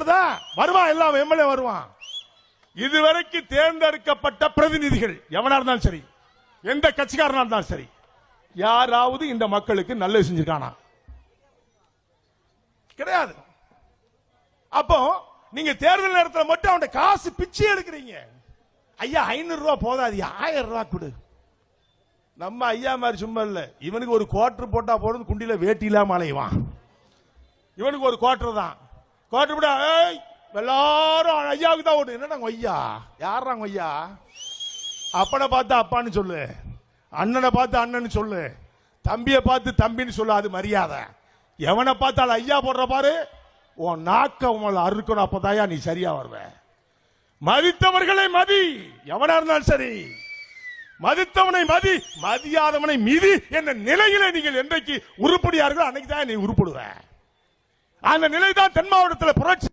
வருதா வருவான் எல்லாம் எம்எல்ஏ வருவான். இதுவரைக்கும் தேர்ந்தெடுக்கப்பட்ட பிரதிநிதிகள் எவனா இருந்தாலும் சரி எந்த கட்சிக்காரனா இருந்தாலும் சரி யாராவது இந்த மக்களுக்கு நல்லது செஞ்சிருக்கானா? கிடையாது. அப்போ நீங்க தேர்தல் நேரத்தில் மட்டும் அவன் காசு பிச்சை எடுக்கிறீங்க. ஐயா ஐநூறு ரூபா போதாது ஆயிரம் ரூபா கொடு. நம்ம ஐயா மாதிரி சும்மா இல்ல. இவனுக்கு ஒரு குவார்டர் போட்டா போறது குண்டில வேட்டி இல்லாம அலைவான் இவனுக்கு ஒரு குவார்டர் தான். குவார்டர் ஏய் எல்லாரும் ஐயாவுக்கு தான் ஓட்டு என்னடா ஐயா யாரா ஐயா அப்பனை பார்த்து அப்பான்னு சொல்லு. அண்ணனை பார்த்து அண்ணன்னு சொல்லு. தம்பியை பார்த்து தம்பின்னு சொல்லு அது மரியாதை. எவனை பார்த்தாலும் ஐயா போடுற பாரு. உன் நாக்க உங்களை அறுக்கணும் அப்பதாயா நீ சரியா வருவ. மதித்தவர்களை மதி. எவனா இருந்தாலும் சரி. மதித்தவனை மதி. மதியாதவனை மிதி. என்ற நிலையில நீங்கள் என்றைக்கு உருப்படியார்கள் அன்னைக்கு தான் நீ உருப்படுவேன் அந்த நிலை தான் தென் மாவட்டத்தில் புரட்சி